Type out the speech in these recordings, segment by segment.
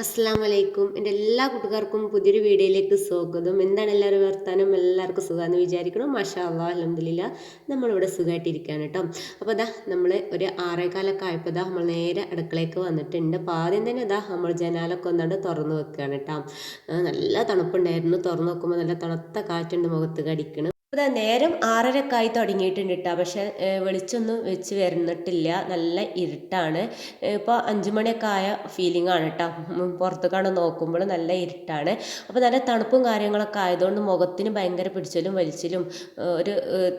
അസ്സാം വലൈക്കും എന്റെ എല്ലാ കൂട്ടുകാർക്കും പുതിയൊരു വീഡിയോയിലേക്ക് സ്വാഗതം. എന്താണ് എല്ലാവരും വർത്താനം? എല്ലാവർക്കും സുഖമാണെന്ന് വിചാരിക്കണം മാഷാ അള്ളാഹ് നമ്മളിവിടെ സുഖമായിട്ടിരിക്കുകയാണ് കേട്ടോ. അപ്പോൾ അതാ നമ്മൾ ഒരു ആറേകാലൊക്കെ ആയപ്പോൾ ഇതാ നമ്മൾ നേരെ അടുക്കളയ്ക്ക് വന്നിട്ടുണ്ട്. അപ്പോൾ ആദ്യം തന്നെ ഇതാ നമ്മൾ ജനാലൊക്കെ ഒന്നാണ്ട് തുറന്ന് വെക്കുകയാണ് കേട്ടോ. നല്ല തണുപ്പുണ്ടായിരുന്നു. തുറന്ന് നോക്കുമ്പോൾ നല്ല തണുത്ത കാറ്റുണ്ട് മുഖത്ത് കടിക്കണം. അതാ നേരം ആറരക്കായി തുടങ്ങിയിട്ടുണ്ട് കേട്ടോ പക്ഷെ വെളിച്ചൊന്നും വെച്ച് വരുന്നിട്ടില്ല. നല്ല ഇരുട്ടാണ്. ഇപ്പോൾ അഞ്ചു മണിയൊക്കെ ആയ ഫീലിംഗ് ആണ് കേട്ടോ പുറത്തേക്കാണ് നോക്കുമ്പോൾ നല്ല ഇരുട്ടാണ്. അപ്പോൾ നല്ല തണുപ്പും കാര്യങ്ങളൊക്കെ ആയതുകൊണ്ട് മുഖത്തിന് ഭയങ്കര പിടിച്ചലും വലിച്ചിലും ഒരു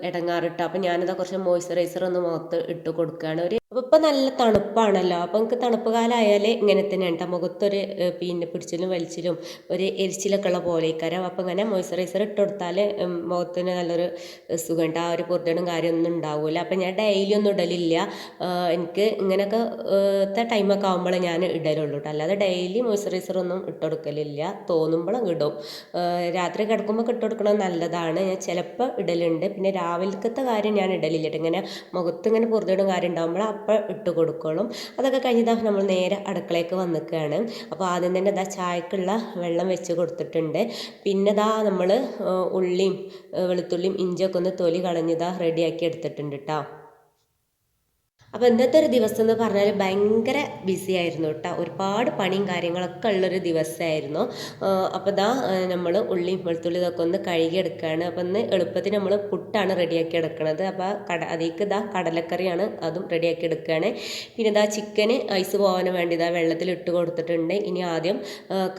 ഇടങ്ങാറ് കേട്ടോ അപ്പോൾ ഞാനിതാ കുറച്ച് മോയ്സ്ചറൈസർ ഒന്ന് മുഖത്ത് ഇട്ട് കൊടുക്കുകയാണ് ഒരു അപ്പോൾ ഇപ്പം നല്ല തണുപ്പാണല്ലോ. അപ്പോൾ നമുക്ക് തണുപ്പ് കാലമായാൽ ഇങ്ങനെ തന്നെ കേട്ടോ മുഖത്തൊരു പിന്നെ പിടിച്ചിലും വലിച്ചിലും ഒരു എരിച്ചിലൊക്കെ ഉള്ള പോലെ കരം അപ്പോൾ ഇങ്ങനെ മോയ്സ്ചറൈസർ ഇട്ട് കൊടുത്താൽ മുഖത്തിന് നല്ലൊരു സുഖമുണ്ട് ആ ഒരു പൊറുതടും കാര്യമൊന്നും ഉണ്ടാവില്ല അപ്പം ഞാൻ ഡെയിലി ഒന്നും ഇടലില്ല. എനിക്ക് ഇങ്ങനെയൊക്കെ ടൈമൊക്കെ ആകുമ്പോഴേ ഞാൻ ഇടലുള്ളൂ കേട്ടോ അല്ലാതെ ഡെയിലി മോയ്സ്ചറൈസർ ഒന്നും ഇട്ടുകൊടുക്കലില്ല തോന്നുമ്പോഴും ഇടും. രാത്രി കിടക്കുമ്പോൾ ഇട്ടുകൊടുക്കണത് നല്ലതാണ്. ഞാൻ ചിലപ്പോൾ ഇടലുണ്ട്. പിന്നെ രാവിലത്തെ കാര്യം ഞാൻ ഇടലില്ല. ഇങ്ങനെ മുഖത്ത് ഇങ്ങനെ പൊറുതടും കാര്യം ഉണ്ടാകുമ്പോൾ അപ്പോൾ ഇട്ട് കൊടുക്കോളും. അതൊക്കെ കഴിഞ്ഞതാ നമ്മൾ നേരെ അടുക്കളയ്ക്ക് വന്നിക്കുകയാണ് അപ്പോൾ ആദ്യം തന്നെ ഇതാ ചായക്കുള്ള വെള്ളം വെച്ച് കൊടുത്തിട്ടുണ്ട്. പിന്നെ ഇതാ നമ്മൾ ഉള്ളിയും ഏഹ് വെളുത്തുള്ളിയും ഇഞ്ചിയൊക്കെ ഒന്ന് തൊലി കളഞ്ഞിതാ റെഡിയാക്കി എടുത്തിട്ടുണ്ട് കേട്ടോ അപ്പോൾ ഇന്നത്തെ ഒരു ദിവസം എന്ന് പറഞ്ഞാൽ ഭയങ്കര ബിസി ആയിരുന്നു കേട്ടോ ഒരുപാട് പണിയും കാര്യങ്ങളൊക്കെ ഉള്ളൊരു ദിവസമായിരുന്നു അപ്പോൾ ഇതാ നമ്മൾ ഉള്ളിയും വെളുത്തുള്ളി ഇതൊക്കെ ഒന്ന് കഴുകിയെടുക്കുകയാണ് അപ്പോൾ ഇന്ന് എളുപ്പത്തിന് നമ്മൾ പുട്ടാണ് റെഡിയാക്കി എടുക്കുന്നത് അപ്പോൾ കട അതിലേക്ക് ഇതാ കടലക്കറിയാണ് അതും റെഡിയാക്കി എടുക്കുകയാണ് പിന്നെ ഇതാ ചിക്കന് ഐസ് പോകാൻ വേണ്ടി ഇതാ വെള്ളത്തിൽ ഇട്ട് കൊടുത്തിട്ടുണ്ട്. ഇനി ആദ്യം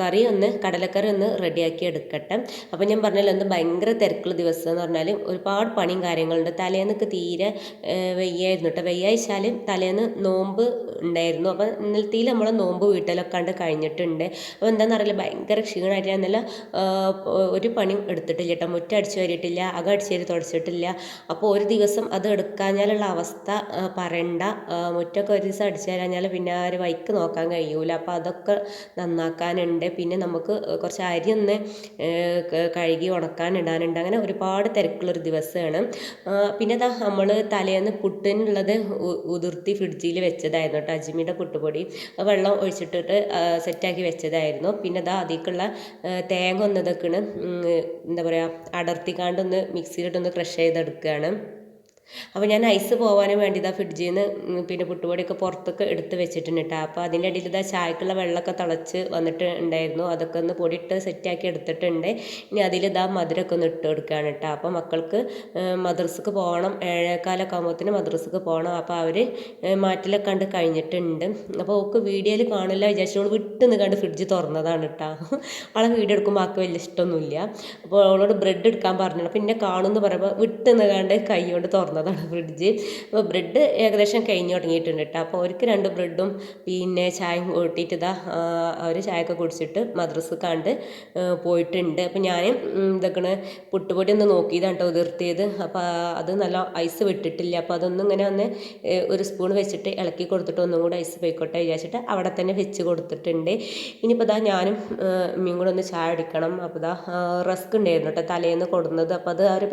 കറി ഒന്ന് കടലക്കറി ഒന്ന് റെഡിയാക്കി എടുക്കട്ടെ. അപ്പോൾ ഞാൻ പറഞ്ഞല്ലോ ഒന്ന് ഭയങ്കര തിരക്കുള്ള ദിവസം എന്ന് പറഞ്ഞാൽ ഒരുപാട് പണിയും കാര്യങ്ങളുണ്ട്. തലേന്നൊക്കെ തീരെ വെയ്യായിരുന്നു കേട്ടോ വെയ്യാഴ്ചാൽ തലേന്ന് നോമ്പ് ഉണ്ടായിരുന്നു. അപ്പോൾ ഇന്നലത്തേൽ നമ്മൾ നോമ്പ് വീട്ടിലൊക്കെ കണ്ട് കഴിഞ്ഞിട്ടുണ്ട്. അപ്പോൾ എന്താണെന്ന് അറിയില്ല ഭയങ്കര ക്ഷീണമായിട്ട് ഞാൻ നല്ല ഒരു പണി എടുത്തിട്ടില്ല കേട്ടോ. മുറ്റം അടിച്ചു വരിയിട്ടില്ല അകം അടിച്ചു വരി തുടച്ചിട്ടില്ല. അപ്പോൾ ഒരു ദിവസം അത് എടുക്കാഞ്ഞാലുള്ള അവസ്ഥ പറയണ്ട. മുറ്റമൊക്കെ ഒരു ദിവസം അടിച്ചു തരാഞ്ഞാൽ പിന്നെ ഒരു വൈക്ക് നോക്കാൻ കഴിയൂല. അപ്പോൾ അതൊക്കെ നന്നാക്കാനുണ്ട്. പിന്നെ നമുക്ക് കുറച്ച് അരി ഒന്ന് കഴുകി ഉണക്കാൻ ഇടാനുണ്ട്. അങ്ങനെ ഒരുപാട് തിരക്കുള്ളൊരു ദിവസമാണ്. പിന്നെ അതാ നമ്മൾ തലേന്ന് പുട്ടിനുള്ളത് ഉതിർത്തി ഫ്രിഡ്ജിൽ വെച്ചതായിരുന്നു കേട്ടോ അജ്മിയുടെ കുട്ടുപൊടി വെള്ളം ഒഴിച്ചിട്ടിട്ട് സെറ്റാക്കി വെച്ചതായിരുന്നു. പിന്നെ അതാ അതിലേക്കുള്ള തേങ്ങ ഒന്ന് ഇതൊക്കെയാണ് എന്താ പറയുക അടർത്തിക്കാണ്ടൊന്ന് മിക്സിയിലിട്ടൊന്ന് ക്രഷ് ചെയ്തെടുക്കുകയാണ്. അപ്പോൾ ഞാൻ ഐസ് പോകാനും വേണ്ടി ഇതാ ഫ്രിഡ്ജിൽ നിന്ന് പിന്നെ പുട്ടുപൊടിയൊക്കെ പുറത്തൊക്കെ എടുത്ത് വെച്ചിട്ടുണ്ട് കേട്ടോ അപ്പോൾ അതിന്റെ ഇടയിൽ ഇതാ ചായക്കുള്ള വെള്ളമൊക്കെ തിളച്ച് വന്നിട്ട് ഉണ്ടായിരുന്നു. അതൊക്കെ ഒന്ന് പൊടിയിട്ട് സെറ്റാക്കി എടുത്തിട്ടുണ്ട്. ഇനി അതിൽ ഇതാ മധുരമൊക്കെ ഒന്ന് ഇട്ട് കൊടുക്കുകയാണ് കേട്ടോ അപ്പോൾ മക്കൾക്ക് മദ്രസക്ക് പോകണം. ഏഴേക്കാലൊക്കെ ആകുമ്പോഴത്തേന് മദ്രസക്ക് പോകണം. അപ്പോൾ അവർ മാറ്റിലൊക്കെ കണ്ട് കഴിഞ്ഞിട്ടുണ്ട്. അപ്പോൾ ഓക്ക് വീഡിയോയിൽ കാണില്ല വിചാരിച്ചോളൂ വിട്ട് നിൽക്കാണ്ട് ഫ്രിഡ്ജ് തുറന്നതാണ് കേട്ടോ അവളെ വീഡിയോ എടുക്കുമ്പോൾ ആൾക്ക് വലിയ ഇഷ്ടമൊന്നുമില്ല അപ്പോൾ അവളോട് ബ്രെഡ് എടുക്കാൻ പറഞ്ഞു പിന്നെ കാണുമെന്ന് പറയുമ്പോൾ വിട്ട് നിൽക്കാണ്ട് കൈ കൊണ്ട് തുറന്നതാണ് ഫ്രിഡ്ജ് അപ്പോൾ ബ്രെഡ് ഏകദേശം കഴിഞ്ഞ് തുടങ്ങിയിട്ടുണ്ട് കേട്ടോ അപ്പോൾ അവർക്ക് രണ്ട് ബ്രെഡും പിന്നെ ചായയും കൂട്ടിയിട്ട് ഇതാ അവർ ചായയൊക്കെ കുടിച്ചിട്ട് മദ്രസ് കണ്ട് പോയിട്ടുണ്ട്. അപ്പോൾ ഞാൻ ഇതൊക്കെ പുട്ടുപൊടി ഒന്ന് നോക്കിയതാണ് കേട്ടോ ഉതിർത്തിയത്. അപ്പോൾ അത് നല്ല ഐസ് വിട്ടിട്ടില്ല. അപ്പോൾ അതൊന്നും ഇങ്ങനെ ഒന്ന് ഒരു സ്പൂൺ വെച്ചിട്ട് ഇളക്കി കൊടുത്തിട്ട് ഒന്നും കൂടെ ഐസ് പോയിക്കോട്ടെ വിചാരിച്ചിട്ട് അവിടെ തന്നെ വെച്ച് കൊടുത്തിട്ടുണ്ട്. ഇനിയിപ്പോൾ ഇതാ ഞാനും മീൻ കൂടെ ഒന്ന് ചായ അടിക്കണം അപ്പോൾ ഇതാ റസ്ക് ഉണ്ടായിരുന്നു കേട്ടോ തലേന്ന് കൊടുന്നത്. അപ്പോൾ അത് ആ ഒരു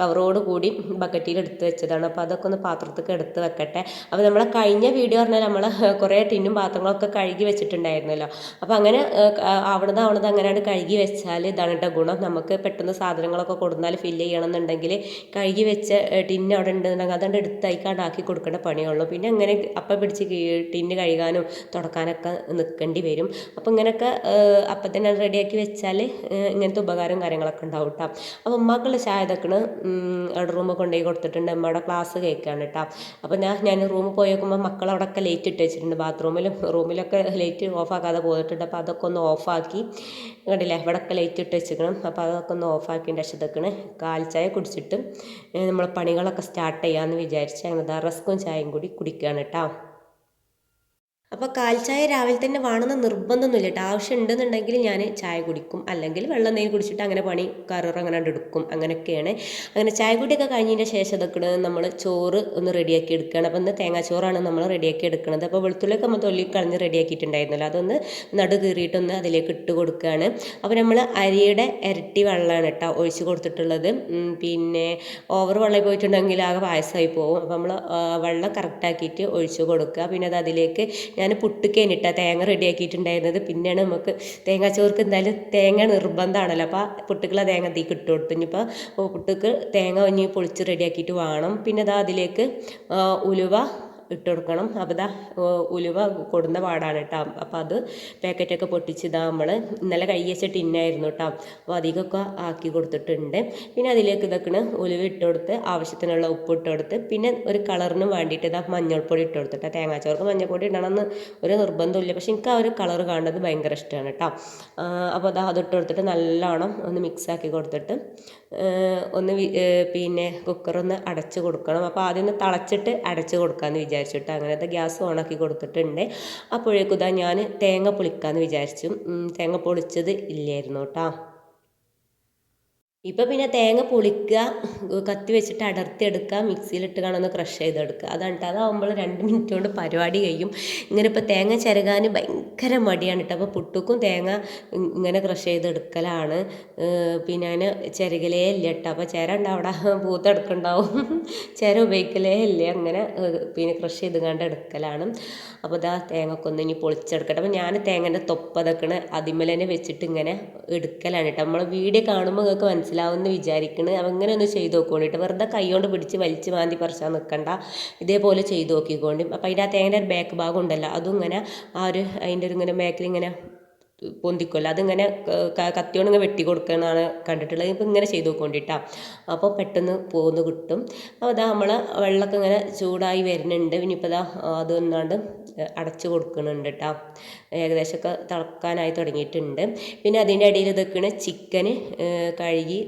കവറോട് കൂടി ബക്കറ്റിൽ എടുത്ത് വെച്ചതാണ്. അപ്പോൾ അതൊക്കെ ഒന്ന് പാത്രത്തേക്ക് എടുത്ത് വെക്കട്ടെ. അപ്പോൾ നമ്മളെ കഴിഞ്ഞ വീഡിയോ പറഞ്ഞാൽ നമ്മൾ കുറേ ടിന്നും പാത്രങ്ങളൊക്കെ കഴുകി വെച്ചിട്ടുണ്ടായിരുന്നല്ലോ. അപ്പോൾ അങ്ങനെ അവിടുന്ന് അവിടുന്ന് അങ്ങനെയാണ് കഴുകി വെച്ചാൽ ഇതാണ് കേട്ടോ ഗുണം. നമുക്ക് പെട്ടെന്ന് സാധനങ്ങളൊക്കെ കൊടുന്നാൽ ഫില്ല് ചെയ്യണമെന്നുണ്ടെങ്കിൽ കഴുകി വെച്ച ടിന്ന് അവിടെ ഉണ്ടെന്നുണ്ടെങ്കിൽ അതുകൊണ്ട് എടുത്തയക്കാണ്ട് ആക്കി കൊടുക്കേണ്ട പണിയുള്ളൂ. പിന്നെ അങ്ങനെ അപ്പം പിടിച്ച് ടിന്ന് കഴുകാനും തുടക്കാനൊക്കെ നിൽക്കേണ്ടി വരും. അപ്പോൾ ഇങ്ങനെയൊക്കെ അപ്പം തന്നെ റെഡിയാക്കി വെച്ചാൽ ഇങ്ങനത്തെ ഉപകാരം കാര്യങ്ങളൊക്കെ ഉണ്ടാവും കേട്ടോ അപ്പോൾ ഉമ്മാക്കുള്ള ചായ അവിടെ റൂമൊക്കെ കൊണ്ടുപോയി കൊടുത്തിട്ടുണ്ട്. ഉമ്മയുടെ ക്ലാസ് കേൾക്കുകയാണ് കേട്ടോ. അപ്പോൾ ഞാൻ ഞാൻ റൂമിൽ പോയി നോക്കുമ്പോൾ മക്കൾ അവിടെയൊക്കെ ലൈറ്റ് ഇട്ട് വെച്ചിട്ടുണ്ട്. ബാത്റൂമിലും റൂമിലൊക്കെ ലൈറ്റ് ഓഫാക്കാതെ പോയിട്ടുണ്ട്. അപ്പോൾ അതൊക്കെ ഒന്ന് ഓഫാക്കി. കണ്ടില്ലേ? ഇവിടെയൊക്കെ ലൈറ്റ് ഇട്ട് വെച്ചിരിക്കണം. അപ്പോൾ അതൊക്കെ ഒന്ന് ഓഫാക്കിന്റെ കാൽ ചായ കുടിച്ചിട്ട് നമ്മൾ പണികളൊക്കെ സ്റ്റാർട്ട് ചെയ്യാമെന്ന് വിചാരിച്ച് അങ്ങനെ റസ്കും ചായയും കൂടി കുടിക്കുകയാണ് കേട്ടോ. അപ്പോൾ കാൽച്ചായ ചായ രാവിലെ തന്നെ വേണമെന്ന് നിർബന്ധമൊന്നുമില്ല. കേട്ടോ ആവശ്യം ഉണ്ടെന്നുണ്ടെങ്കിൽ ഞാൻ ചായ കുടിക്കും. അല്ലെങ്കിൽ വെള്ളം നെയ്യ് കുടിച്ചിട്ട് അങ്ങനെ പണി കറർ അങ്ങനെ എടുക്കും. അങ്ങനെയൊക്കെയാണ്. അങ്ങനെ ചായ കുടിയൊക്കെ കഴിഞ്ഞതിന്റെ ശേഷം ഇതൊക്കെ നമ്മൾ ചോറ് ഒന്ന് റെഡിയാക്കി എടുക്കുകയാണ് അപ്പോൾ ഇന്ന് തേങ്ങാച്ചോറാണ് നമ്മൾ റെഡിയാക്കി എടുക്കുന്നത് അപ്പോൾ വെളുത്തുള്ളിയൊക്കെ നമ്മൾ തൊല്ലി കളഞ്ഞ് റെഡിയാക്കിയിട്ടുണ്ടായിരുന്നല്ലോ. അതൊന്ന് നടു കീറിയിട്ടൊന്ന് അതിലേക്ക് ഇട്ട് കൊടുക്കുകയാണ് അപ്പോൾ നമ്മൾ അരിയുടെ ഇരട്ടി വെള്ളമാണ് കേട്ടോ ഒഴിച്ച് കൊടുത്തിട്ടുള്ളത്. പിന്നെ ഓവർ വെള്ളം പോയിട്ടുണ്ടെങ്കിൽ ആകെ പായസമായി പോകും അപ്പോൾ നമ്മൾ വെള്ളം കറക്റ്റാക്കിയിട്ട് ഒഴിച്ച് കൊടുക്കുക. പിന്നെ അത് അതിലേക്ക് ഞാൻ പുട്ടുക്കേന് ഇട്ട തേങ്ങ റെഡിയാക്കിയിട്ടുണ്ടായിരുന്നത്. പിന്നെയാണ് നമുക്ക് തേങ്ങാച്ചോർക്ക് എന്തായാലും തേങ്ങ നിർബന്ധമാണല്ലോ. അപ്പോൾ പുട്ടുക്കുള്ള തേങ്ങ തീ ഇട്ട് കൊടുത്തു ഇനിയിപ്പോൾ പുട്ടുക്ക് തേങ്ങ ഇനി പൊളിച്ച് റെഡിയാക്കിയിട്ട് വേണം. പിന്നെ അതാ അതിലേക്ക് ഉലുവ ഇട്ട് കൊടുക്കണം അപ്പോൾ ഇതാ ഉലുവ കൊടുന്ന പാടാണ് കേട്ടോ അപ്പോൾ അത് പാക്കറ്റൊക്കെ പൊട്ടിച്ച് ഇതാ നമ്മൾ ഇന്നലെ കഴിയച്ച ടിന്നായിരുന്നു കേട്ടോ അപ്പോൾ അധികമൊക്കെ ആക്കി കൊടുത്തിട്ടുണ്ട്. പിന്നെ അതിലേക്ക് ഇതൊക്കെ ഉലുവ ഇട്ട് കൊടുത്ത് ആവശ്യത്തിനുള്ള ഉപ്പ് ഇട്ട് കൊടുത്ത് പിന്നെ ഒരു കളറിന് വേണ്ടിയിട്ട് ഇതാ മഞ്ഞൾപ്പൊടി ഇട്ട് കൊടുത്തിട്ട് തേങ്ങാച്ചോർക്ക് മഞ്ഞൾപ്പൊടി ഇടണമെന്ന് ഒരു നിർബന്ധമില്ല പക്ഷെ എനിക്ക് ആ ഒരു കളർ കാണുന്നത് ഭയങ്കര ഇഷ്ടമാണ് കേട്ടോ അപ്പോൾ അതാ അതിട്ട് കൊടുത്തിട്ട് നല്ലോണം ഒന്ന് മിക്സാക്കി കൊടുത്തിട്ട് ഒന്ന് പിന്നെ കുക്കറൊന്ന് അടച്ച് കൊടുക്കണം. അപ്പോൾ ആദ്യം ഒന്ന് തിളച്ചിട്ട് അടച്ച് കൊടുക്കാമെന്ന് വിചാരിച്ചിട്ട് അങ്ങനത്തെ ഗ്യാസ് ഓണാക്കി കൊടുത്തിട്ടുണ്ട്. അപ്പോഴേക്കും ഇതാ ഞാൻ തേങ്ങ പൊളിക്കാമെന്ന് വിചാരിച്ചു. തേങ്ങ പൊളിച്ചത് ഇല്ലായിരുന്നു കേട്ടോ ഇപ്പം പിന്നെ തേങ്ങ പൊളിക്കുക കത്തി വെച്ചിട്ട് അടർത്തി എടുക്കുക മിക്സിയിലിട്ട് കാണുന്ന ക്രഷ് ചെയ്തെടുക്കുക. അതാണ് കേട്ടോ അതാവുമ്പോൾ രണ്ട് മിനിറ്റ് കൊണ്ട് പരിപാടി കഴിയും. ഇങ്ങനെ ഇപ്പോൾ തേങ്ങ ചിരകാൻ ഭയങ്കര മടിയാണ് കേട്ടോ അപ്പോൾ പുട്ടുക്കും തേങ്ങ ഇങ്ങനെ ക്രഷ് ചെയ്തെടുക്കലാണ്. പിന്നെ അതിന് ചിരകലേ ഇല്ല കേട്ടോ അപ്പോൾ ചിര ഉണ്ടാവും അവിടെ പൂത്തെടുക്കുണ്ടാവും. ചിര ഉപയോഗിക്കലേ ഇല്ല. അങ്ങനെ പിന്നെ ക്രഷ് ചെയ്ത് കണ്ട് എടുക്കലാണ്. അപ്പോൾ ഇതാ തേങ്ങ ഒന്ന് ഇനി പൊളിച്ചെടുക്കട്ടെ. അപ്പോൾ ഞാൻ തേങ്ങന്റെ തൊപ്പതൊക്കെ അതിമലേനെ വെച്ചിട്ട് ഇങ്ങനെ എടുക്കലാണ് കേട്ടോ നമ്മൾ വീഡിയോ കാണുമ്പോൾ നിങ്ങൾക്ക് മനസ്സിലാവും മനസ്സിലാവുമെന്ന് വിചാരിക്കണ്. അപ്പം ഇങ്ങനെ ഒന്ന് ചെയ്ത് നോക്കോണ്ടിട്ട് വെറുതെ കൈകൊണ്ട് പിടിച്ച് വലിച്ച് മാന്തി പറിച്ചാൽ നിൽക്കണ്ട. ഇതേപോലെ ചെയ്ത് നോക്കിക്കോണ്ടി. അപ്പം അതിന്റെ ആ തേങ്ങയുടെ ഒരു ബാക്ക് ഭാഗം ഉണ്ടല്ലോ. അതും ഇങ്ങനെ ആ ഒരു അതിന്റെ ഒരു ഇങ്ങനെ ബാക്കിൽ ഇങ്ങനെ പൊന്തിക്കുമല്ലോ അതിങ്ങനെ കത്തിയോണ്ട് ഇങ്ങനെ വെട്ടി കൊടുക്കുന്നതാണ് കണ്ടിട്ടുള്ളത്. ഇപ്പം ഇങ്ങനെ ചെയ്ത് നോക്കൊണ്ടിട്ടാ. അപ്പോൾ പെട്ടെന്ന് പോന്ന് കിട്ടും. അപ്പോൾ അതാ നമ്മൾ വെള്ളമൊക്കെ ഇങ്ങനെ ചൂടായി വരുന്നുണ്ട്. ഇനിയിപ്പോൾ അതാ അതൊന്നാണ്ട് അടച്ചു കൊടുക്കുന്നുണ്ട് കേട്ടോ ഏകദേശമൊക്കെ തിളക്കാനായി തുടങ്ങിയിട്ടുണ്ട്. പിന്നെ അതിന്റെ ഇടയിൽ ഇതൊക്കെയാണ് ചിക്കന് കഴുകി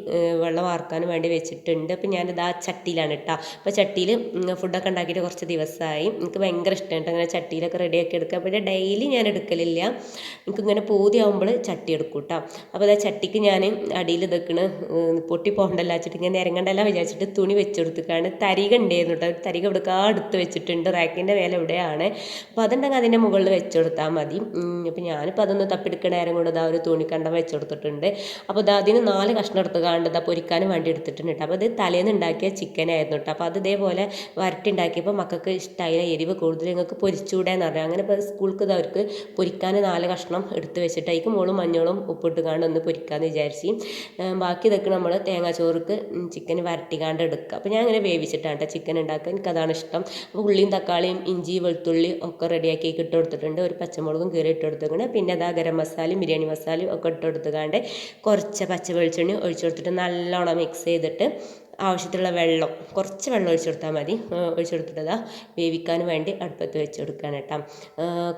വെള്ളം വാർക്കാൻ വേണ്ടി വെച്ചിട്ടുണ്ട്. അപ്പം ഞാനിത് ആ ചട്ടിയിലാണ് കേട്ടോ അപ്പോൾ ചട്ടിയിൽ ഫുഡൊക്കെ ഉണ്ടാക്കിയിട്ട് കുറച്ച് ദിവസമായി. എനിക്ക് ഭയങ്കര ഇഷ്ടമാണ് അങ്ങനെ ചട്ടിയിലൊക്കെ റെഡിയാക്കി എടുക്കുക പിന്നെ ഡെയിലി ഞാൻ എടുക്കലില്ല. എനിക്കിങ്ങനെ പൂതിയാവുമ്പോൾ ചട്ടി എടുക്കും കേട്ടോ അപ്പോൾ അതാ ചട്ടിക്ക് ഞാൻ അടിയിൽ ഇതൊക്കെയാണ് പൊട്ടി പോകണ്ടല്ല വെച്ചിട്ട് ഇങ്ങനെ ഇറങ്ങണ്ടല്ല വിചാരിച്ചിട്ട് തുണി വെച്ചെടുത്തിക്കാണ്. തരിക ഉണ്ടായിരുന്നു കേട്ടോ. തരിക എടുക്കാൻ എടുത്ത് വെച്ചിട്ടുണ്ട്. റാക്കിന്റെ മേലെ ഇവിടെയാണ്. അപ്പോൾ അതുണ്ടെങ്കിൽ അതിന്റെ മുകളിൽ വെച്ചെടുത്താൽ മതി. അപ്പോൾ ഞാനിപ്പോൾ അതൊന്ന് തപ്പിയെടുക്കണ നേരം കൊണ്ട് ഇതാ ഒരു തുണിക്കണ്ടം വെച്ച് കൊടുത്തിട്ടുണ്ട് അപ്പോൾ ഇതാ അതിന് നാല് കഷ്ണം എടുത്ത് കാണുന്നത് ഇതാ പൊരിക്കാനും വേണ്ടി എടുത്തിട്ടുണ്ട് കേട്ടോ. അപ്പോൾ അത് തലേന്ന് ഉണ്ടാക്കിയ ചിക്കനായിരുന്നു കേട്ടോ. അപ്പോൾ അത് ഇതേപോലെ വരട്ടി ഉണ്ടാക്കിയപ്പോൾ മക്കൾക്ക് ഇഷ്ടമായില്ല എരിവ് കൂടുതൽ നിങ്ങൾക്ക് പൊരിച്ചുകൂടെയെന്ന് പറഞ്ഞു. അങ്ങനെ ഇപ്പോൾ സ്കൂൾക്ക് ഇത് അവർക്ക് പൊരിക്കാൻ നാല് കഷ്ണം എടുത്ത് വെച്ചിട്ട് അതിക്ക് മുകളും മഞ്ഞളും ഉപ്പിട്ട് കാണ്ട് ഒന്ന് പൊരിക്കാമെന്ന് വിചാരിച്ച്. ബാക്കി ഇതൊക്കെ നമ്മൾ തേങ്ങാച്ചോറുക്ക് ചിക്കൻ വരട്ടിക്കാണ്ട് എടുക്കുക. അപ്പോൾ ഞാൻ അങ്ങനെ വേവിച്ചിട്ടാണ് ചിക്കൻ ഉണ്ടാക്കുക. എനിക്കതാണ് ഇഷ്ടം. അപ്പോൾ ഉള്ളിയും തക്കാളിയും ഇഞ്ചി വെളുത്തുള്ളി ഒക്കെ റെഡിയാക്കി ഇട്ട് കൊടുത്തിട്ടുണ്ട്. ഒരു പച്ചമുളകും കീറി ഇട്ട് കൊടുത്തിട്ടുണ്ട്. പിന്നെ അതാ ഗരം മസാലയും ബിരിയാണി മസാലയും ഒക്കെ ഇട്ട് കൊടുത്തുകാണ്ട് കുറച്ച് പച്ച വെളിച്ചെണ്ണി ഒഴിച്ചു കൊടുത്തിട്ട് നല്ലോണം മിക്സ് ചെയ്തിട്ട് ആവശ്യത്തിലുള്ള വെള്ളം കുറച്ച് വെള്ളം ഒഴിച്ച് കൊടുത്താൽ മതി. ഒഴിച്ച് കൊടുത്തിട്ടതാ വേവിക്കാൻ വേണ്ടി അടുപ്പത്ത് വെച്ച് കൊടുക്കുകയാണ് കേട്ടോ.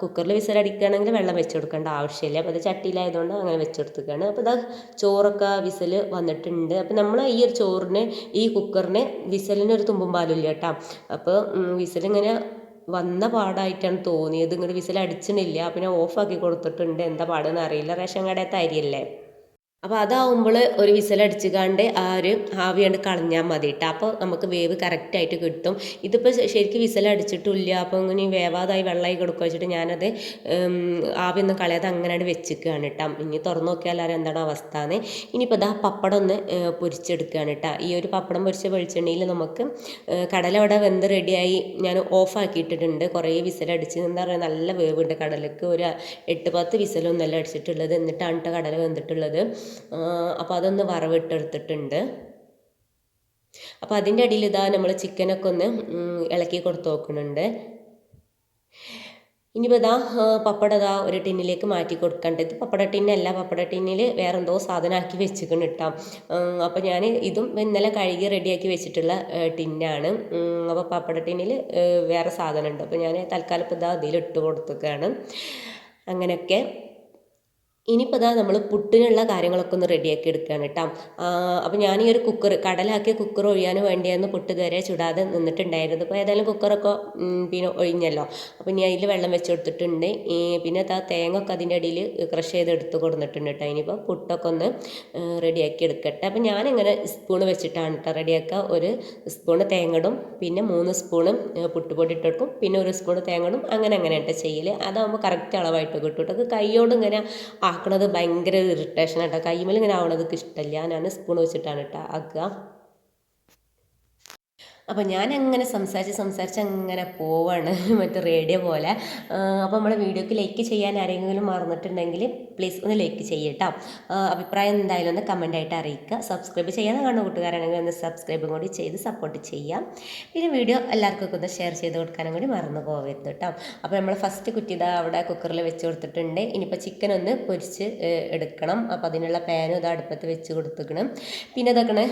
കുക്കറിൽ വിസിലടിക്കുകയാണെങ്കിൽ വെള്ളം വെച്ച് കൊടുക്കേണ്ട ആവശ്യമില്ല. അപ്പോൾ അത് ചട്ടിയിലായതുകൊണ്ട് അങ്ങനെ വെച്ച് കൊടുത്തിരിക്കുകയാണ്. അപ്പോൾ ഇതാ ചോറൊക്കെ വിസിൽ വന്നിട്ടുണ്ട്. അപ്പോൾ നമ്മൾ ഈ ഒരു ചോറിന് ഈ കുക്കറിന് വിസലിന് ഒരു തുമ്പും പാലും ഇല്ല കേട്ടോ. അപ്പോൾ വിസലിങ്ങനെ വന്ന പാടായിട്ടാണ് തോന്നിയത്. ഇങ്ങോട്ട് വിസിൽ അടിച്ചിട്ടില്ല. പിന്നെ ഓഫാക്കി കൊടുത്തിട്ടുണ്ട്. എന്താ പാടെന്ന് അറിയില്ല. റേഷൻ കടയത്തെ അരിയല്ലേ? അപ്പോൾ അതാവുമ്പോൾ ഒരു വിസലടിച്ചുകാണ്ട് ആ ഒരു ആവി കണ്ട് കളഞ്ഞാൽ മതി കേട്ടോ അപ്പോൾ നമുക്ക് വേവ് കറക്റ്റായിട്ട് കിട്ടും. ഇതിപ്പോൾ ശരിക്കും വിസലടിച്ചിട്ടില്ല അപ്പോൾ ഇങ്ങനെ വേവാതായി വെള്ളമായി കൊടുക്കുക വെച്ചിട്ട് ഞാനത് ആവി ഒന്നും കളയാതെ അങ്ങനെ വെച്ചിരിക്കുകയാണ് കേട്ടോ ഇനി തുറന്നു നോക്കിയാൽ അറിയാം എന്താണ് അവസ്ഥ എന്ന് ഇനിയിപ്പോൾ ഇതാ പപ്പടം ഒന്ന് പൊരിച്ചെടുക്കുകയാണ് കേട്ടോ ഈ ഒരു പപ്പടം പൊരിച്ച വെളിച്ചെണ്ണയിൽ നമുക്ക് കടല അവിടെ വെന്ത് റെഡിയായി ഞാൻ ഓഫ് ആക്കിയിട്ടിട്ടുണ്ട് കുറേ വിസലടിച്ച് എന്താ പറയുക നല്ല വേവുണ്ട് കടലക്ക്. ഒരു എട്ട് പത്ത് വിസലൊന്നല്ല അടിച്ചിട്ടുള്ളത്. എന്നിട്ടാണ് കടല വെന്തിട്ടുള്ളത്. അപ്പോൾ അതൊന്ന് വറവിട്ടെടുത്തിട്ടുണ്ട്. അപ്പോൾ അതിന്റെ അടിയിൽ ഇതാ നമ്മൾ ചിക്കനൊക്കെ ഒന്ന് ഇളക്കി കൊടുത്ത് നോക്കുന്നുണ്ട്. ഇനിയിപ്പോൾ ഇതാ പപ്പട ഇതാ ഒരു ടിന്നിലേക്ക് മാറ്റി കൊടുക്കേണ്ടത് പപ്പട ടിന്നല്ല പപ്പട ടിന്നിൽ വേറെ എന്തോ സാധനമാക്കി വെച്ചിക്കണം ഇട്ടാം അപ്പോൾ ഞാൻ ഇതും ഇന്നലെ കഴുകി റെഡിയാക്കി വെച്ചിട്ടുള്ള ടിന്നാണ്. അപ്പോൾ പപ്പട ടിന്നിൽ വേറെ സാധനമുണ്ട്. അപ്പോൾ ഞാൻ തൽക്കാലം ഇപ്പോൾ ഇതാ അതിൽ ഇട്ട് അങ്ങനെയൊക്കെ. ഇനിയിപ്പോൾ ഇതാ നമ്മൾ പുട്ടിനുള്ള കാര്യങ്ങളൊക്കെ ഒന്ന് റെഡിയാക്കി എടുക്കുകയാണ് കേട്ടോ അപ്പോൾ ഞാൻ ഈ ഒരു കുക്കർ കടലാക്കിയ കുക്കർ ഒഴിയാൻ വേണ്ടിയായിരുന്നു പുട്ട് ഇതുവരെ ചുടാതെ നിന്നിട്ടുണ്ടായിരുന്നത്. അപ്പോൾ ഏതായാലും കുക്കറൊക്കെ പിന്നെ ഒഴിഞ്ഞല്ലോ. അപ്പോൾ ഇനി അതിൽ വെള്ളം വെച്ച് കൊടുത്തിട്ടുണ്ട്. പിന്നെ ആ തേങ്ങ ഒക്കെ അതിന്റെ ഇടയിൽ ക്രഷ് ചെയ്ത് എടുത്ത് കൊടുത്തിട്ടുണ്ട് കേട്ടോ ഇനിയിപ്പോൾ പുട്ടൊക്കെ ഒന്ന് റെഡിയാക്കി എടുക്കട്ടെ. അപ്പോൾ ഞാനിങ്ങനെ സ്പൂൺ വെച്ചിട്ടാണ് കേട്ടോ റെഡിയാക്കുക ഒരു സ്പൂണ് തേങ്ങടും പിന്നെ മൂന്ന് സ്പൂണ് പുട്ടുപൊടി ഇട്ടെടുക്കും പിന്നെ ഒരു സ്പൂണ് തേങ്ങടും അങ്ങനെ അങ്ങനെ കേട്ടോ ചെയ്യൽ അതാകുമ്പോൾ കറക്റ്റ് അളവായിട്ട് കിട്ടും കേട്ടോ കൈയോട് ഇങ്ങനെ ആക്കണത് ഭയങ്കര ഇറിറ്റേഷൻ കേട്ടോ കൈമേൽ ഇങ്ങനെ ആവണത് ഇഷ്ടമല്ല ഞാൻ സ്പൂൺ വെച്ചിട്ടാണ് കേട്ടോ ആക്കുക അപ്പോൾ ഞാൻ അങ്ങനെ സംസാരിച്ച് സംസാരിച്ച് അങ്ങനെ പോവാണ്. മറ്റേ റേഡിയോ പോലെ. അപ്പോൾ നമ്മുടെ വീഡിയോക്ക് ലൈക്ക് ചെയ്യാൻ ആരെങ്കിലും മറന്നിട്ടുണ്ടെങ്കിൽ പ്ലീസ് ഒന്ന് ലൈക്ക് ചെയ്യട്ടോ. അഭിപ്രായം എന്തായാലും ഒന്ന് കമന്റ് ആയിട്ട് അറിയിക്കുക. സബ്സ്ക്രൈബ് ചെയ്യാൻ കാണുന്ന കൂട്ടുകാരാണെങ്കിൽ ഒന്ന് സബ്സ്ക്രൈബും കൂടി ചെയ്ത് സപ്പോർട്ട് ചെയ്യാം. പിന്നെ വീഡിയോ എല്ലാവർക്കും ഒന്ന് ഷെയർ ചെയ്ത് കൊടുക്കാനും കൂടി മറന്നു പോകരുത് കേട്ടോ അപ്പോൾ നമ്മൾ ഫസ്റ്റ് കുറ്റി ഇതാ അവിടെ കുക്കറിൽ വെച്ച് കൊടുത്തിട്ടുണ്ട്. ഇനിയിപ്പോൾ ചിക്കൻ ഒന്ന് പൊരിച്ച് എടുക്കണം. അപ്പോൾ അതിനുള്ള പാനും ഇത് അടുപ്പത്ത് വെച്ച് കൊടുത്തിക്കണം. പിന്നെ ഇതൊക്കെ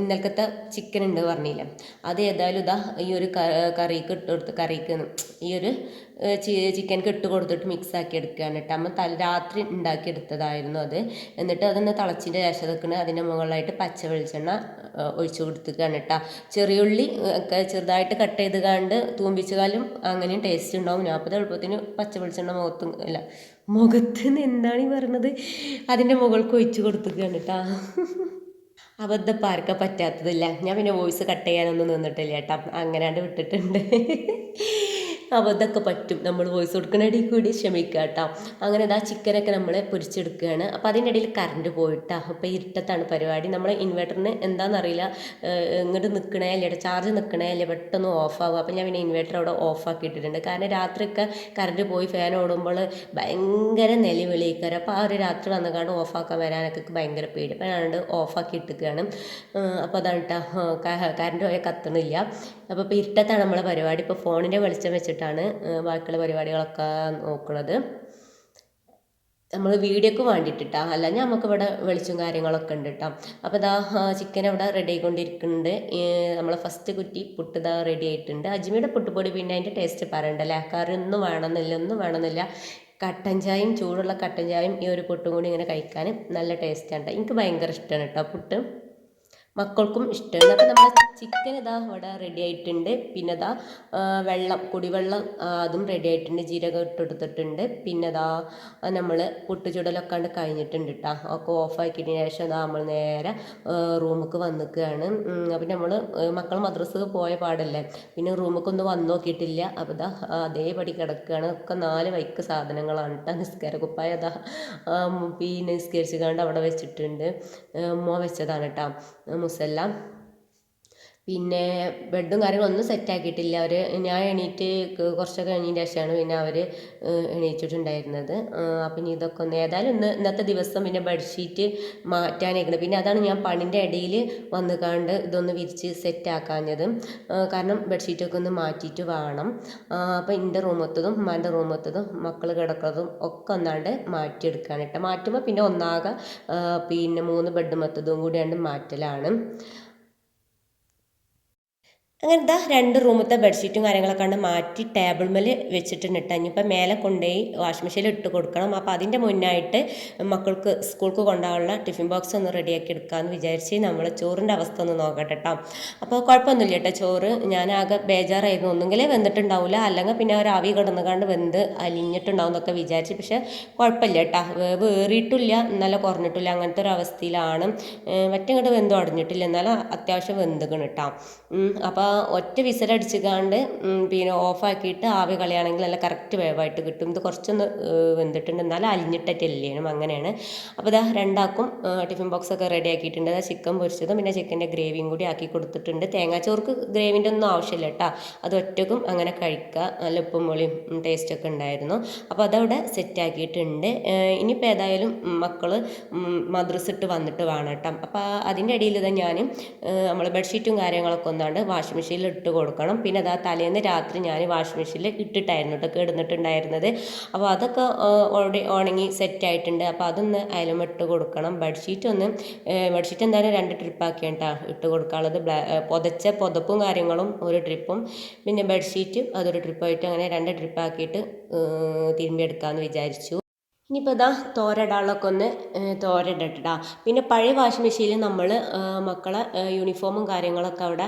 ഇന്നലത്തെ ചിക്കൻ ഉണ്ട് പറഞ്ഞില്ല അത് ഏതായാലും ഇതാ ഈ ഒരു കറിക്ക് ഇട്ട് കൊടുത്ത് കറിക്ക് ഈ ഒരു ചിക്കൻക്ക് ഇട്ട് കൊടുത്തിട്ട് മിക്സ് ആക്കി എടുക്കുകയാണ് കേട്ടോ. അമ്മ തല രാത്രി ഉണ്ടാക്കി എടുത്തതായിരുന്നു അത്. എന്നിട്ട് അതൊന്ന് തിളച്ചിന്റെ ശേഷം വെക്കണ അതിന്റെ മുകളിലായിട്ട് പച്ച വെളിച്ചെണ്ണ ഒഴിച്ചു കൊടുത്തിക്കാണ് കേട്ടോ. ചെറിയുള്ളി ഒക്കെ ചെറുതായിട്ട് കട്ട് ചെയ്ത് കണ്ട് തൂമ്പിച്ചാലും അങ്ങനെയും ടേസ്റ്റ് ഉണ്ടാവും. അപ്പോൾ എളുപ്പത്തിന് പച്ച വെളിച്ചെണ്ണ മുഖത്തും അല്ല മുഖത്ത് നിന്ന് എന്താണ് ഈ പറഞ്ഞത്? അതിന്റെ മുകൾക്ക് ഒഴിച്ചു കൊടുത്തിക്കാണ് കേട്ടോ. അബദ്ധം പാർക്കാൻ പറ്റാത്തതില്ല. ഞാൻ പിന്നെ വോയിസ് കട്ട് ചെയ്യാനൊന്നും നിന്നിട്ടില്ല കേട്ടോ. അങ്ങനെയാണ്ട് വിട്ടിട്ടുണ്ട്. അപ്പോൾ പറ്റും. നമ്മൾ വോയിസ് കൊടുക്കുന്നതിൽ കൂടി ക്ഷമിക്കുക കേട്ടോ അങ്ങനെ ഇതാ ചിക്കനൊക്കെ നമ്മൾ പൊരിച്ചെടുക്കുകയാണ്. അപ്പോൾ അതിന്റെ ഇടയിൽ കറണ്ട് പോയിട്ടാ. അപ്പോൾ ഇരുട്ടത്താണ് പരിപാടി. നമ്മൾ ഇൻവേർട്ടറിന് എന്താണെന്നറിയില്ല ഇങ്ങോട്ട് നിൽക്കണേ അല്ലേ ചാർജ് നിൽക്കണേ അല്ലേ പെട്ടെന്ന് ഓഫ് ആവുക. അപ്പോൾ ഞാൻ പിന്നെ ഇൻവെർട്ടർ അവിടെ ഓഫ് ആക്കിയിട്ടിട്ടുണ്ട് കാരണം രാത്രിയൊക്കെ കറണ്ട് പോയി ഫാൻ ഓടുമ്പോൾ ഭയങ്കര നിലവിളിക്കാറ് അപ്പോൾ ആ ഒരു രാത്രി വന്നുകാണ്ട് ഓഫാക്കാൻ വരാനൊക്കെ ഭയങ്കര പേടി. അപ്പോൾ ഞാനുണ്ട് ഓഫ് ആക്കി ഇട്ടിക്കുകയാണ് അപ്പോൾ അതാണ് കേട്ടോ കറണ്ട് പോയാൽ കത്തണില്ല. അപ്പോൾ ഇപ്പോൾ ഇരുട്ടത്താണ് നമ്മളെ പരിപാടി. ഇപ്പോൾ ഫോണിന്റെ വെളിച്ചം വെച്ചിട്ടാണ് ബാക്കിയുള്ള പരിപാടികളൊക്കെ നോക്കുന്നത് നമ്മൾ വീഡിയോക്ക് വേണ്ടിയിട്ടാ അല്ല നമുക്ക് ഇവിടെ വെളിച്ചും കാര്യങ്ങളൊക്കെ ഉണ്ട് കേട്ടോ അപ്പോൾ ഇതാ ചിക്കൻ അവിടെ റെഡി ആയിക്കൊണ്ടിരിക്കുന്നുണ്ട്. നമ്മൾ ഫസ്റ്റ് കുറ്റി പുട്ട് ഇതാ റെഡി ആയിട്ടുണ്ട്. അജ്മിയുടെ പുട്ടുപൊടി പിന്നെ അതിന്റെ ടേസ്റ്റ് പറയണ്ടല്ലേ കറി ഒന്നും വേണമെന്നില്ല ഒന്നും വേണമെന്നില്ല. കട്ടൻ ചായയും ചൂടുള്ള കട്ടൻ ചായയും ഈ ഒരു പുട്ടും കൂടി ഇങ്ങനെ കഴിക്കാൻ നല്ല ടേസ്റ്റാണ് എനിക്ക് ഭയങ്കര ഇഷ്ടമാണ് കേട്ടോ പുട്ട്. മക്കൾക്കും ഇഷ്ടമാണ്. അപ്പോൾ നമ്മൾ ചിക്കൻ ഇതാ ഇവിടെ റെഡി ആയിട്ടുണ്ട്. പിന്നെ ഇതാ വെള്ളം കുടിവെള്ളം അതും റെഡി ആയിട്ടുണ്ട്. ജീരകം ഇട്ടെടുത്തിട്ടുണ്ട് പിന്നെ ഇതാ നമ്മൾ പൊട്ടുചുടലൊക്കെ കണ്ട് കഴിഞ്ഞിട്ടുണ്ട് കേട്ടോ ഒക്കെ ഓഫാക്കിയതിന് ശേഷം ഇതാ നമ്മൾ നേരെ റൂമിലേക്ക് വന്നിക്കുകയാണ് അപ്പം നമ്മൾ മക്കൾ മദ്രസക്ക് പോയ പാടല്ലേ? പിന്നെ റൂമിലേക്ക് ഒന്ന് വന്നു നോക്കിയിട്ടില്ല. അപ്പോൾ ഇതാ അതേപടി കിടക്കുകയാണ് ഒക്കെ നാല് വൈക്ക് സാധനങ്ങളാണ് കേട്ടോ നിസ്കാര കുപ്പായ ഇതാ പിന്നെ നിസ്കരിച്ച് കണ്ട് അവിടെ വെച്ചിട്ടുണ്ട്. ഉമ്മ വെച്ചതാണ് കേട്ടോ മുസല്ല പിന്നെ ബെഡും കാര്യങ്ങളും ഒന്നും സെറ്റാക്കിയിട്ടില്ല അവർ ഞാൻ എണീറ്റ് കുറച്ചൊക്കെ കഴിഞ്ഞതിന് ശേഷമാണ് പിന്നെ അവർ എണീറ്റിട്ടുണ്ടായിരുന്നത്. അപ്പം ഇനി ഇതൊക്കെ ഒന്ന് ഏതായാലും ഇന്ന് ഇന്നത്തെ ദിവസം പിന്നെ ബെഡ്ഷീറ്റ് മാറ്റാനേക്കണം പിന്നെ അതാണ് ഞാൻ പണിന്റെ ഇടയിൽ വന്ന് കണ്ട് ഇതൊന്ന് വിരിച്ച് സെറ്റാക്കാഞ്ഞത് കാരണം ബെഡ്ഷീറ്റൊക്കെ ഒന്ന് മാറ്റിയിട്ട് വേണം. അപ്പം എന്റെ റൂമത്തതും ഉമ്മാന്റെ റൂമത്തതും മക്കൾ കിടക്കുന്നതും ഒക്കെ ഒന്നാണ്ട് മാറ്റിയെടുക്കാനായിട്ട് മാറ്റുമ്പോൾ പിന്നെ ഒന്നാകെ പിന്നെ മൂന്ന് ബെഡ് മത്തതും കൂടിയാണ്ട് മാറ്റലാണ്. അങ്ങനെ ഇതാ രണ്ട് റൂമത്തെ ബെഡ്ഷീറ്റും കാര്യങ്ങളൊക്കെ ഉണ്ട് മാറ്റി ടേബിൾ മേൽ വെച്ചിട്ടുണ്ട് കേട്ടോ ഇനിയിപ്പോൾ മേലെ കൊണ്ടുപോയി വാഷിംഗ് മെഷീനിൽ ഇട്ട് കൊടുക്കണം. അപ്പോൾ അതിന്റെ മുന്നായിട്ട് മക്കൾക്ക് സ്കൂൾക്ക് കൊണ്ടുപോകാനുള്ള ടിഫിൻ ബോക്സ് ഒന്ന് റെഡിയാക്കി എടുക്കാമെന്ന് വിചാരിച്ച് നമ്മൾ ചോറിന്റെ അവസ്ഥ ഒന്ന് നോക്കട്ടെ കേട്ടോ അപ്പോൾ കുഴപ്പമൊന്നുമില്ല കേട്ടോ ചോറ്. ഞാൻ ആകെ ബേജാറായിരുന്നു. ഒന്നുകിലേ വെന്തിട്ടുണ്ടാവില്ല അല്ലെങ്കിൽ പിന്നെ ഒരു ആവി കിടന്ന് കണ്ട് വെന്ത് അലിഞ്ഞിട്ടുണ്ടാവും എന്നൊക്കെ വിചാരിച്ച്. പക്ഷേ കുഴപ്പമില്ല കേട്ടോ വേവ് ഏറിയിട്ടില്ല എന്നാലും കുറഞ്ഞിട്ടില്ല. അങ്ങനത്തെ ഒരു അവസ്ഥയിലാണ്. മറ്റിങ്ങോട്ട് വെന്തും അടഞ്ഞിട്ടില്ല. എന്നാലും അത്യാവശ്യം വെന്തുകണ് കേട്ടോ അപ്പോൾ ഒറ്റ വിസിലടിച്ച് കാണ്ട് പിന്നെ ഓഫാക്കിയിട്ട് ആവി കളയുകയാണെങ്കിൽ നല്ല കറക്റ്റ് വേവായിട്ട് കിട്ടും. ഇത് കുറച്ചൊന്ന് വെന്തിട്ടുണ്ട്. എന്നാലും അലിഞ്ഞിട്ടല്ലേനും അങ്ങനെയാണ്. അപ്പോൾ ഇതാ രണ്ടാക്കും ടിഫിൻ ബോക്സ് ഒക്കെ റെഡി ആക്കിയിട്ടുണ്ട്. അതാ ചിക്കൻ പൊരിച്ചതും പിന്നെ ചിക്കന്റെ ഗ്രേവിയും കൂടി ആക്കി കൊടുത്തിട്ടുണ്ട്. തേങ്ങാച്ചോർക്ക് ഗ്രേവിന്റെ ഒന്നും ആവശ്യമില്ല കേട്ടോ. അത് ഒറ്റക്കും അങ്ങനെ കഴിക്കുക. നല്ല ഉപ്പും മുളിയും ടേസ്റ്റൊക്കെ ഉണ്ടായിരുന്നു. അപ്പോൾ അതവിടെ സെറ്റാക്കിയിട്ടുണ്ട് ഇനിയിപ്പോൾ ഏതായാലും മക്കൾ മദ്രസിട്ട് വന്നിട്ട് വേണം കേട്ടോ. അപ്പോൾ അതിന്റെ ഇടയിൽ ഇതാ ഞാൻ നമ്മൾ ബെഡ്ഷീറ്റും കാര്യങ്ങളൊക്കെ ഒന്നാണ്ട് വാഷിംഗ് മെഷീനിൽ ഇട്ട് കൊടുക്കണം. പിന്നെ അത് ആ തലേന്ന് രാത്രി ഞാൻ വാഷിംഗ് മെഷീനിൽ ഇട്ടിട്ടായിരുന്നു കേട്ടോ കിടന്നിട്ടുണ്ടായിരുന്നത്. അപ്പോൾ അതൊക്കെ ഓൾറെഡി ഉണങ്ങി സെറ്റ് ആയിട്ടുണ്ട്. അപ്പോൾ അതൊന്ന് അതിലും ഇട്ട് കൊടുക്കണം. ബെഡ്ഷീറ്റ് ഒന്ന് ബെഡ്ഷീറ്റ് എന്തായാലും രണ്ട് ട്രിപ്പാക്കിയാണ് കേട്ടോ ഇട്ട് കൊടുക്കാനുള്ളത്. പുതച്ച പുതപ്പും കാര്യങ്ങളും ഒരു ട്രിപ്പും പിന്നെ ബെഡ്ഷീറ്റ് അതൊരു ട്രിപ്പായിട്ട് അങ്ങനെ രണ്ട് ട്രിപ്പാക്കിയിട്ട് തിരുമ്പിയെടുക്കാമെന്ന് വിചാരിച്ചു. ഇനിയിപ്പോൾ ഇതാ തോരടാളൊക്കെ ഒന്ന് തോരടട്ടാ പിന്നെ പഴയ വാഷിംഗ് മെഷീനിൽ നമ്മൾ മക്കളെ യൂണിഫോമും കാര്യങ്ങളൊക്കെ അവിടെ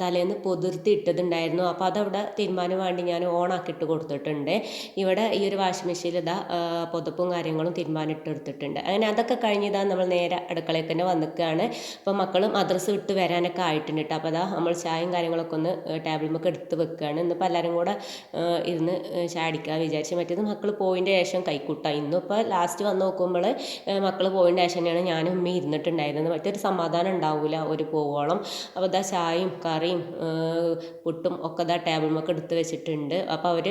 തലേന്ന് പൊതിർത്തി ഇട്ടതുണ്ടായിരുന്നു. അപ്പോൾ അതവിടെ തീരുമാനം വേണ്ടി ഞാൻ ഓണാക്കിയിട്ട് കൊടുത്തിട്ടുണ്ട്. ഇവിടെ ഈ ഒരു വാഷിംഗ് മെഷീനിൽ ഇതാ പുതപ്പും കാര്യങ്ങളും തീരുമാനം ഇട്ട് ഇട്ടെടുത്തിട്ടുണ്ട് അങ്ങനെ അതൊക്കെ കഴിഞ്ഞിതാ നമ്മൾ നേരെ അടുക്കളയിൽ തന്നെ വന്നിക്കുകയാണ് അപ്പോൾ മക്കളും മദ്രസ് വിട്ട് വരാനൊക്കെ ആയിട്ടുണ്ട് കേട്ടോ അപ്പോൾ അതാ നമ്മൾ ചായയും കാര്യങ്ങളൊക്കെ ഒന്ന് ടേബിളിമൊക്കെ എടുത്ത് വെക്കുകയാണ് ഇന്നിപ്പോൾ എല്ലാവരും കൂടെ ഇരുന്ന് ചാടിക്കാൻ വിചാരിച്ചു മറ്റേത് മക്കൾ പോയിന്റെ ശേഷം കൈക്കൂട്ടാം ഇന്നും ഉണ്ടായിരുന്നുള്ളൂ ഇപ്പോൾ ലാസ്റ്റ് വന്ന് നോക്കുമ്പോൾ മക്കൾ പോയതിന്റെ ശേഷം തന്നെയാണ് ഞാനും ഉമ്മ ഇരുന്നിട്ടുണ്ടായിരുന്നത്. മറ്റൊരു സമാധാനം ഉണ്ടാവില്ല ഒരു പോവോളം. അപ്പോൾ ഇതാ ചായയും കറിയും പുട്ടും ഒക്കെ ഇതാ ടേബിൾ മൊക്കെ എടുത്ത് വെച്ചിട്ടുണ്ട്. അപ്പോൾ അവർ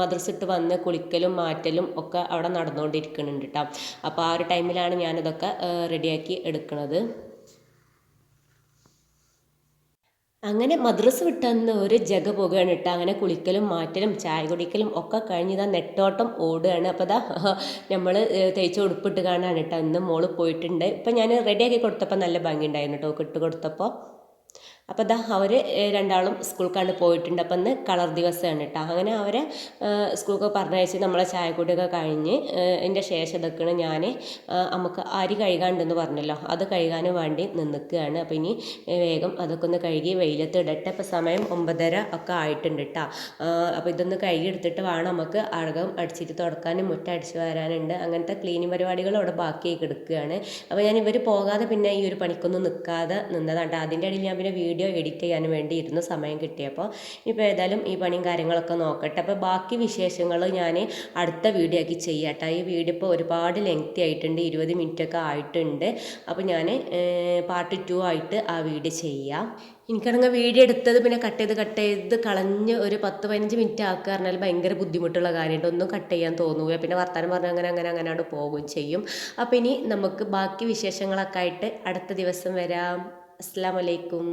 മദ്രസ ഇട്ട് വന്ന് കുളിക്കലും മാറ്റലും ഒക്കെ അവിടെ നടന്നുകൊണ്ടിരിക്കുന്നുണ്ട് കേട്ടോ അപ്പോൾ ആ ഒരു ടൈമിലാണ് ഞാനിതൊക്കെ റെഡിയാക്കി എടുക്കുന്നത് അങ്ങനെ മദ്രസ് വിട്ടന്ന് ഒരു ജഗ പോകുകയാണ് ഇട്ട്. അങ്ങനെ കുളിക്കലും മാറ്റലും ചായ കുടിക്കലും ഒക്കെ കഴിഞ്ഞ് ഇതാ നെട്ടോട്ടം ഓടുകയാണ്. അപ്പോൾ ഇതാ നമ്മൾ തേച്ച് ഉടുപ്പിട്ട് കാണാണ് കേട്ടോ. ഇന്ന് മോൾ പോയിട്ടുണ്ട്. ഇപ്പം ഞാൻ റെഡിയാക്കി കൊടുത്തപ്പോൾ നല്ല ഭംഗി ഉണ്ടായിരുന്നു കേട്ടോ ഇട്ട് കൊടുത്തപ്പോൾ അപ്പോൾ ദാ അവർ രണ്ടാളും സ്കൂൾക്കാണ്ട് പോയിട്ടുണ്ട്. അപ്പം ഇന്ന് കളർ ദിവസമാണ് കേട്ടോ അങ്ങനെ അവരെ സ്കൂളൊക്കെ പറഞ്ഞയച്ച് നമ്മളെ ചായക്കൂടിയൊക്കെ കഴിഞ്ഞ് എന്റെ ശേഷം ഇതൊക്കെയാണ് ഞാൻ നമുക്ക് അരി കഴുകാണ്ടെന്ന് പറഞ്ഞല്ലോ. അത് കഴുകാനും വേണ്ടി നിൽക്കുകയാണ് അപ്പോൾ ഇനി വേഗം അതൊക്കെ ഒന്ന് കഴുകി വെയിലത്ത് ഇടട്ടെ. അപ്പോൾ സമയം ഒമ്പതര ഒക്കെ ആയിട്ടുണ്ട് കേട്ടോ അപ്പോൾ ഇതൊന്ന് കഴുകി എടുത്തിട്ട് വേണം നമുക്ക് അഴകം അടിച്ചിട്ട് തുടക്കാനും മുറ്റ അടിച്ച് വരാനുണ്ട്. അങ്ങനത്തെ ക്ലീനിങ് പരിപാടികൾ അവിടെ ബാക്കിയായി കിടക്കുകയാണ് അപ്പോൾ ഞാൻ ഇവർ പോകാതെ പിന്നെ ഈ ഒരു പണിക്കൊന്നും നിൽക്കാതെ നിന്നതാണ് അതിന്റെ ഇടയിൽ ഞാൻ പിന്നെ വീഡിയോ എഡിറ്റ് ചെയ്യാൻ വേണ്ടി ഇരുന്ന് സമയം കിട്ടിയപ്പോൾ ഇപ്പോൾ ഏതായാലും ഈ പണിയും കാര്യങ്ങളൊക്കെ നോക്കട്ടെ. അപ്പോൾ ബാക്കി വിശേഷങ്ങൾ ഞാൻ അടുത്ത വീഡിയോ ആക്കി ചെയ്യട്ടെ. ഈ വീഡിയോ ഇപ്പോൾ ഒരുപാട് ലെങ്തി ആയിട്ടുണ്ട് ഇരുപത് ഒക്കെ ആയിട്ടുണ്ട്. അപ്പോൾ ഞാൻ പാർട്ട് ടു ആയിട്ട് ആ വീഡിയോ ചെയ്യാം. എനിക്കാണെങ്കിൽ വീഡിയോ എടുത്തത് പിന്നെ കട്ട് ചെയ്ത് കട്ട് ചെയ്ത് കളഞ്ഞ് ഒരു പത്ത് പതിനഞ്ച് മിനിറ്റ് ആക്കുക പറഞ്ഞാൽ ഭയങ്കര ബുദ്ധിമുട്ടുള്ള കാര്യമുണ്ട് ഒന്നും കട്ട് ചെയ്യാൻ തോന്നുക പിന്നെ വർത്താനം പറഞ്ഞ് അങ്ങനെ അങ്ങനെ അങ്ങനെ അങ്ങോട്ട് പോകുകയും ചെയ്യും. അപ്പോൾ ഇനി നമുക്ക് ബാക്കി വിശേഷങ്ങളൊക്കെ ആയിട്ട് അടുത്ത ദിവസം വരാം. അസ്സാം വലൈക്കും